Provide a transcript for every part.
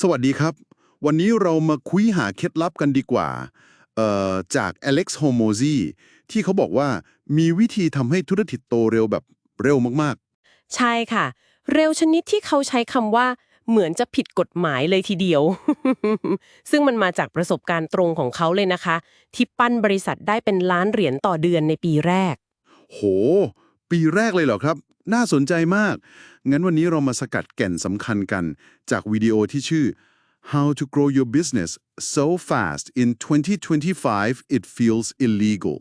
สวัสดีครับ วันนี้เรามาคุยหาเคล็ดลับกันดีกว่าเอ่อจาก Alex h o m o z i ที่เขาบอกว่ามีวิธีทำให้ธุรกิจโตเร็วแบบเร็วมากใช่ค่ะ เร็วชนิดที่เขาใช้คำว่าเหมือนจะผิดกฎหมายเลยทีเดียว ซึ่งมันมาจากประสบการณ์ตรงของเขาเลยนะคะ ที่ปั้นบริษัทได้เป็นล้านเหรียญต่อเดือนในปีแรกๆโห ปีแรกเลยเหรอครับ น่าสนใจมาก งั้นวันนี้เรามาสกัดแก่นสำคัญกัน จากวิดีโอที่ชื่อ How to grow your business so fast in 2025 it feels illegal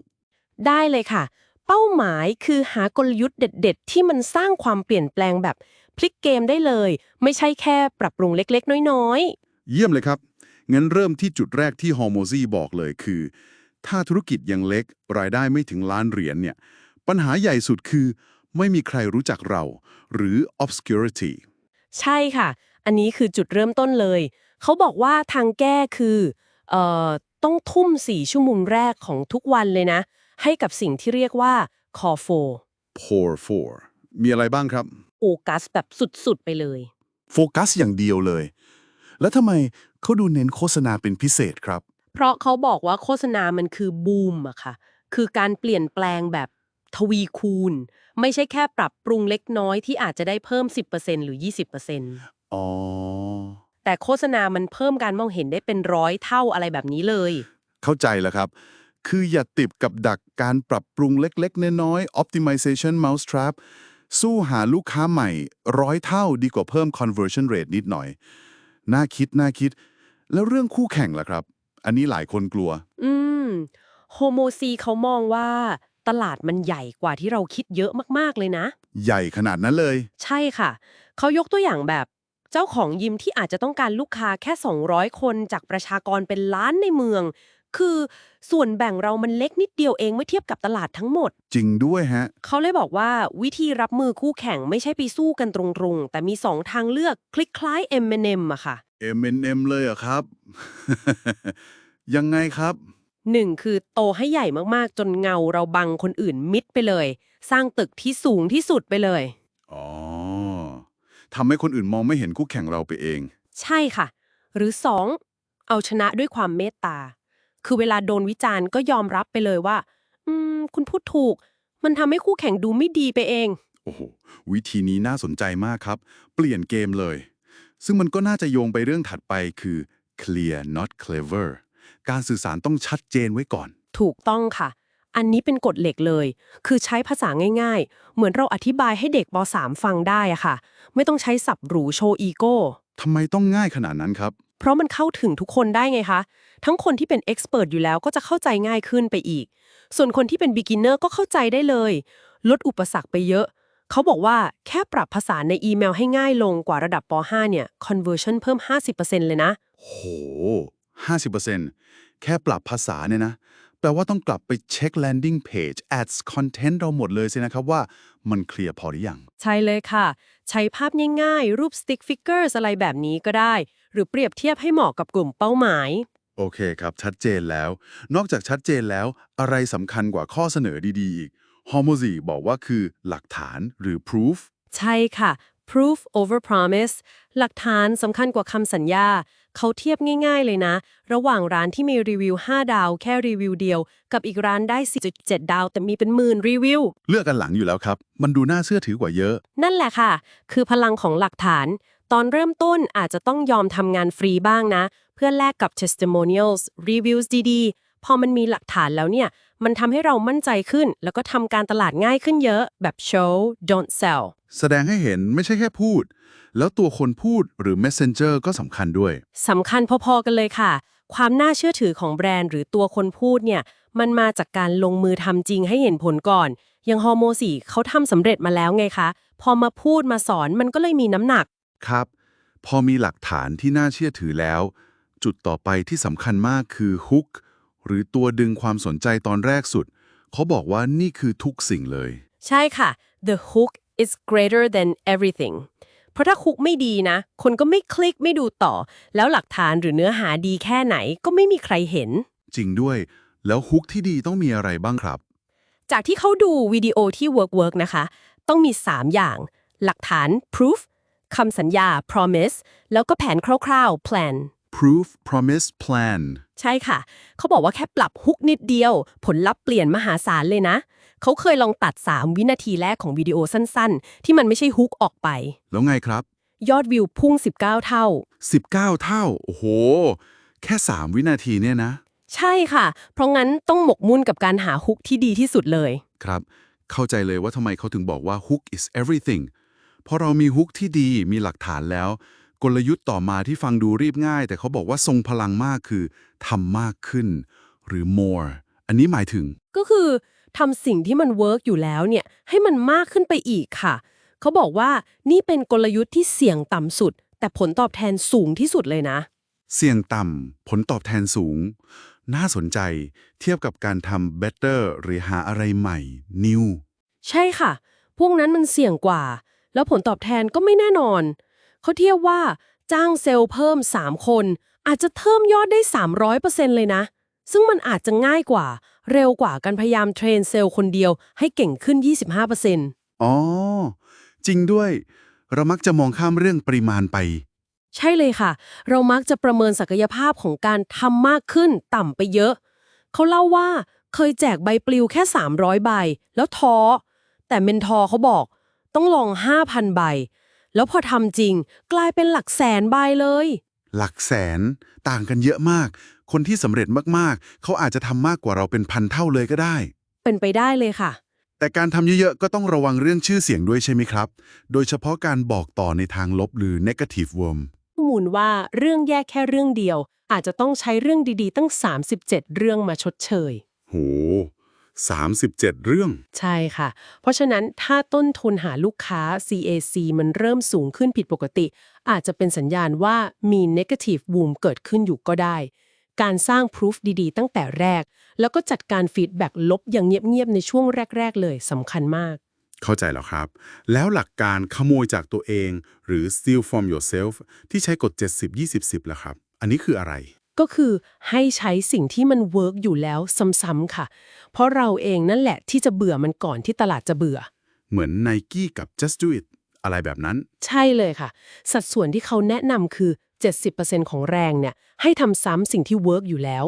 ได้เลยค่ะ เป้าหมายคือหากลยุทธ์เด็ด ๆ ที่มันสร้างความเปลี่ยนแปลงแบบพลิกเกมได้เลย ไม่ใช่แค่ปรับปรุงเล็กๆ น้อยเยี่ยมเลยครับ งั้นเริ่มที่จุดแรกที่ฮอร์โมซีบอกเลยคือ ถ้าธุรกิจยังเล็กรายได้ไม่ถึงล้านเหรียญเนี่ย ปัญหาใหญ่สุดคือ ไม่มีใครรู้จักเรา หรือ obscurity ๆใช่ค่ะ อันนี้คือจุดเริ่มต้นเลย เขาบอกว่าทางแก้คือเอ่อต้องทุ่ม4ชั่วโมงแรกของทุกวันเลยนะ ให้กับสิ่งที่เรียกว่า call for pour for มีอะไรบ้างครับ โฟกัสแบบสุดๆไปเลย โฟกัสอย่างเดียวเลย แล้วทำไมเขาดูเน้นโฆษณาเป็นพิเศษครับ เพราะเขาบอกว่าโฆษณามันคือบูมอะค่ะ คือการเปลี่ยนแปลงแบบ ทวีคูณ ไม่ใช่แค่ปรับปรุงเล็กน้อยที่อาจจะได้เพิ่ม 10%หรือ 20%อ๋อ แต่โฆษณามันเพิ่มการมองเห็นได้เป็นร้อยเท่าอะไรแบบนี้เลย เข้าใจแล้วครับ คืออย่าติดกับดักการปรับปรุงเล็กๆ น้อยๆ optimization mousetrap สู้หาลูกค้าใหม่ร้อยเท่าดีกว่าเพิ่ม conversion rate นิดหน่อย น่าคิด น่าคิด แล้วเรื่องคู่แข่งล่ะครับ อันนี้หลายคนกลัว อืมโฮโมซีเขามองว่า ตลาดมันใหญ่กว่าที่เราคิดเยอะมากๆเลยนะ ใหญ่ขนาดนั้นเลย ใช่ค่ะ เขายกตัวอย่างแบบ เจ้าของยิมที่อาจจะต้องการลูกค้าแค่ 200 คนจากประชากรเป็นล้านในเมือง คือส่วนแบ่งเรามันเล็กนิดเดียวเองเมื่อเทียบกับตลาดทั้งหมด จริงด้วยฮะ เขาเลยบอกว่าวิธีรับมือคู่แข่งไม่ใช่ไปสู้กันตรงๆ แต่มี2ทางเลือกคลิกคล้าย M&M อะค่ะ M&M เลยเหรอครับ ยังไงครับ หนึ่งคือโตให้ใหญ่มากๆ จนเงาเราบังคนอื่นมิดไปเลย สร้างตึกที่สูงที่สุดไปเลย อ๋อทำให้คนอื่นมองไม่เห็นคู่แข่งเราไปเอง ใช่ค่ะ หรือ 2. เอาชนะด้วยความเมตตา คือเวลาโดนวิจารณ์ก็ยอมรับไปเลยว่า อืม คุณพูดถูก มันทำให้คู่แข่งดูไม่ดีไปเอง โอ้โห วิธีนี้น่าสนใจมากครับ เปลี่ยนเกมเลย ซึ่งมันก็น่าจะโยงไปเรื่องถัดไปคือ clear not clever การสื่อสารต้องชัดเจนไว้ก่อน ถูกต้องค่ะ อันนี้เป็นกฎเหล็กเลย คือใช้ภาษาง่าย ๆ เหมือนเราอธิบายให้เด็กป .3 ฟังได้อะค่ะ ไม่ต้องใช้ศัพท์หรูโชว์อีโก้ทำไมต้องง่ายขนาดนั้นครับ เพราะมันเข้าถึงทุกคนได้ไงคะ ทั้งคนที่เป็นเอ็กซ์เพรสอยู่แล้วก็จะเข้าใจง่ายขึ้นไปอีก ส่วนคนที่เป็นบิ๊กินเนอร์ก็เข้าใจได้เลย ลดอุปสรรคไปเยอะ เขาบอกว่าแค่ปรับภาษาในอีเมลให้ง่ายลงกว่าระดับป .5 เนี่ย conversion เพิ่ม 50%เลยนะ โห 50%แค่ปรับภาษาเนี่ยนะ แปลว่าต้องกลับไปเช็ค landing page ads content เราหมดเลยสินะครับว่ามันเคลียร์พอหรือยัง ใช่เลยค่ะ ใช้ภาพง่ายๆ รูป stick figures อะไรแบบนี้ก็ได้ หรือเปรียบเทียบให้เหมาะกับกลุ่มเป้าหมาย โอเคครับ ชัดเจนแล้ว นอกจากชัดเจนแล้ว อะไรสำคัญกว่าข้อเสนอดีๆ อีกฮอร์โมซีบอกว่าคือหลักฐานหรือ proof ใช่ค่ะ proof over promise หลักฐานสำคัญกว่าคำสัญญา เขาเทียบง่ายๆเลยนะ ระหว่างร้านที่มีรีวิว 5 ดาว แค่รีวิวเดียว กับอีกร้านได้ 4.7 ดาว แต่มีเป็นหมื่นรีวิว เลือกกันหลังอยู่แล้วครับ มันดูน่าเชื่อถือกว่าเยอะ นั่นแหละค่ะ คือพลังของหลักฐาน ตอนเริ่มต้นอาจจะต้องยอมทำงานฟรีบ้างนะ เพื่อแลกกับ testimonials reviews ดีๆ พอมันมีหลักฐานแล้วเนี่ย มันทำให้เรามั่นใจขึ้น แล้วก็ทำการตลาดง่ายขึ้นเยอะแบบ show don't sell แสดงให้เห็นไม่ใช่แค่พูด แล้วตัวคนพูดหรือ messenger ก็สำคัญด้วยสำคัญพอๆกันเลยค่ะ ความน่าเชื่อถือของแบรนด์หรือตัวคนพูดเนี่ยมันมาจากการลงมือทำจริงให้เห็นผลก่อนอย่างฮอร์โมสีเขาทำสำเร็จมาแล้วไงคะ พอมาพูดมาสอนมันก็เลยมีน้ำหนักครับ พอมีหลักฐานที่น่าเชื่อถือแล้ว จุดต่อไปที่สำคัญมากคือ hook หรือตัวดึงความสนใจตอนแรกสุด เขาบอกว่านี่คือทุกสิ่งเลย ใช่ค่ะ the hook is greater than everything เพราะถ้าคุกไม่ดีนะ คนก็ไม่คลิกไม่ดูต่อ แล้วหลักฐานหรือเนื้อหาดีแค่ไหนก็ไม่มีใครเห็น จริงด้วย แล้วฮุกที่ดีต้องมีอะไรบ้างครับ จากที่เขาดูวิดีโอที่ work work นะคะ ต้องมี 3 อย่าง หลักฐาน proof คำสัญญา promise แล้วก็แผนคร่าวๆ plan proof promise plan ใช่ค่ะ เขาบอกว่าแค่ปรับฮุกนิดเดียว ผลลัพธ์เปลี่ยนมหาศาลเลยนะ เขาเคยลองตัด 3 วินาทีแรกของวิดีโอสั้นๆ ที่มันไม่ใช่ฮุกออกไป แล้วไงครับ ยอดวิวพุ่ง 19 เท่า 19 เท่า โอ้โห แค่ 3 วินาทีเนี่ยนะ ใช่ค่ะ เพราะงั้นต้องหมกมุ่นกับการหาฮุกที่ดีที่สุดเลย ครับ เข้าใจเลยว่าทำไมเขาถึงบอกว่า hook is everything เพราะเรามีฮุกที่ดีมีหลักฐานแล้ว กลยุทธ์ต่อมาที่ฟังดูเรียบง่าย แต่เขาบอกว่าทรงพลังมากคือทำมากขึ้น หรือ more อันนี้หมายถึง ก็คือทำสิ่งที่มันเวิร์กอยู่แล้วเนี่ยให้มันมากขึ้นไปอีกค่ะ เขาบอกว่านี่เป็นกลยุทธ์ที่เสี่ยงต่ำสุด แต่ผลตอบแทนสูงที่สุดเลยนะ เสี่ยงต่ำผลตอบแทนสูง น่าสนใจเทียบกับการทำ better หรือหาอะไรใหม่ new ใช่ค่ะ พวกนั้นมันเสี่ยงกว่า แล้วผลตอบแทนก็ไม่แน่นอน เขาเทียบว่าจ้างเซลล์เพิ่ม 3 คน อาจจะเพิ่มยอดได้ 300%เลยนะ ซึ่งมันอาจจะง่ายกว่า เร็วกว่าการพยายามเทรนเซลล์คนเดียวให้เก่งขึ้น 25%อ๋อ จริงด้วย เรามักจะมองข้ามเรื่องปริมาณไป ใช่เลยค่ะ เรามักจะประเมินศักยภาพของการทำมากขึ้นต่ำไปเยอะ เขาเล่าว่าเคยแจกใบปลิวแค่ 300 ใบ แล้วท้อ แต่เมนทอร์เขาบอก ต้องลอง 5,000 ใบ แล้วพอทำจริง กลายเป็นหลักแสนใบเลย หลักแสนต่างกันเยอะมาก คนที่สำเร็จมากๆ เขาอาจจะทำมากกว่าเราเป็นพันเท่าเลยก็ได้ เป็นไปได้เลยค่ะ แต่การทำเยอะๆ ก็ต้องระวังเรื่องชื่อเสียงด้วยใช่ไหมครับ โดยเฉพาะการบอกต่อในทางลบหรือ negative worm ข้อมูลว่าเรื่องแย่แค่เรื่องเดียว อาจจะต้องใช้เรื่องดีๆ ตั้ง 37 เรื่องมาชดเชย โห 37 เรื่อง ใช่ค่ะ เพราะฉะนั้นถ้าต้นทุนหาลูกค้า CAC มันเริ่มสูงขึ้นผิดปกติ อาจจะเป็นสัญญาณว่ามี negative boom เกิดขึ้นอยู่ก็ได้ การสร้าง proof ดีๆ ตั้งแต่แรก แล้วก็จัดการ feedback ลบอย่างเงียบๆ ในช่วงแรก ๆ เลยสำคัญมาก เข้าใจแล้วครับ แล้วหลักการขโมยจากตัวเอง หรือ steal from yourself ที่ใช้กฎ 70 20 10ล่ะครับ อันนี้คืออะไร ก็คือให้ใช้สิ่งที่มันเวิร์กอยู่แล้วซ้ำๆค่ะ เพราะเราเองนั่นแหละที่จะเบื่อมันก่อนที่ตลาดจะเบื่อ เหมือน Nike กับ Just Do It อะไรแบบนั้น ใช่เลยค่ะ สัดส่วนที่เขาแนะนำคือ 70%ของแรงเนี่ย ให้ทำซ้ำสิ่งที่เวิร์กอยู่แล้ว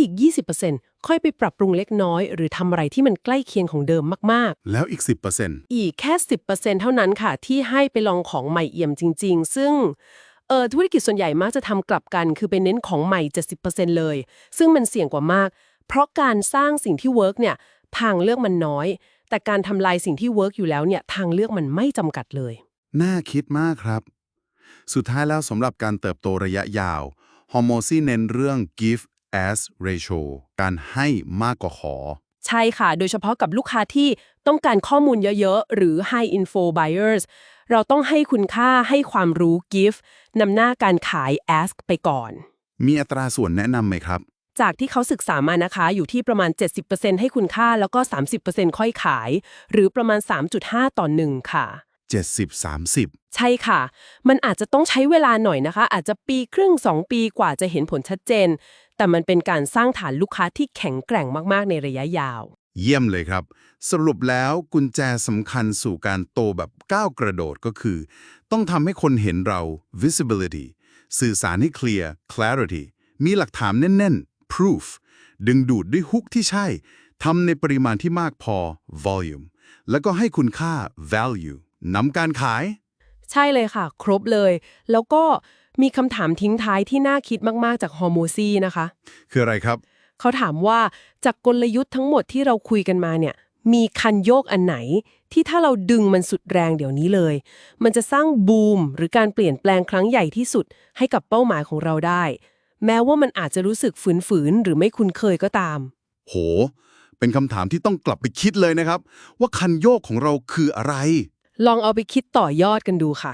อีก 20%ค่อยไปปรับปรุงเล็กน้อย หรือทำอะไรที่มันใกล้เคียงของเดิมมากแล้วอีก 10%ๆอีกแค่ 10%เท่านั้นค่ะ ที่ให้ไปลองของใหม่เอี่ยมจริง ๆ ซึ่ง เออธุรกิจส่วนใหญ่มักจะทำกลับกัน คือไปเน้นของใหม่ 70%เลย ซึ่งมันเสี่ยงกว่ามาก เพราะการสร้างสิ่งที่เวิร์กเนี่ยทางเลือกมันน้อย แต่การทำลายสิ่งที่เวิร์กอยู่แล้วเนี่ยทางเลือกมันไม่จำกัดเลย น่าคิดมากครับ สุดท้ายแล้วสำหรับการเติบโตระยะยาวฮอร์โมซีเน้นเรื่อง give as ratio การให้มากกว่าขอ ใช่ค่ะ โดยเฉพาะกับลูกค้าที่ต้องการข้อมูลเยอะ ๆ หรือ high info buyers เราต้องให้คุณค่าให้ความรู้ give นำหน้าการขาย ask ไปก่อน มีอัตราส่วนแนะนำไหมครับ จากที่เขาศึกษามานะคะ อยู่ที่ประมาณ 70%ให้คุณค่าแล้วก็ 30%ค่อยขาย หรือประมาณ 3.5 ต่อ1ค่ะ 70 30 ใช่ค่ะ มันอาจจะต้องใช้เวลาหน่อยนะคะ อาจจะปีครึ่ง 2 ปีกว่าจะเห็นผลชัดเจน แต่มันเป็นการสร้างฐานลูกค้าที่แข็งแกร่งมากๆในระยะยาว เยี่ยมเลยครับ สรุปแล้วกุญแจสำคัญสู่การโตแบบก้าวกระโดดก็คือ ต้องทำให้คนเห็นเรา visibility สื่อสารให้เคลียร์ clarity มีหลักฐานแน่น ๆ proof ดึงดูดด้วยฮุกที่ใช่ทำในปริมาณที่มากพอ volume แล้วก็ให้คุณค่า value นำการขาย ใช่เลยค่ะ ครบเลย แล้วก็ มีคำถามทิ้งท้ายที่น่าคิดมากๆจากฮอร์โมซีนะคะ คืออะไรครับ เขาถามว่าจากกลยุทธ์ทั้งหมดที่เราคุยกันมาเนี่ย มีคันโยกอันไหน ที่ถ้าเราดึงมันสุดแรงเดี๋ยวนี้เลย มันจะสร้างบูมหรือการเปลี่ยนแปลงครั้งใหญ่ที่สุดให้กับเป้าหมายของเราได้ แม้ว่ามันอาจจะรู้สึกฝืนๆหรือไม่คุ้นเคยก็ตาม โห เป็นคำถามที่ต้องกลับไปคิดเลยนะครับ ว่าคันโยกของเราคืออะไร ลองเอาไปคิดต่อยอดกันดูค่ะ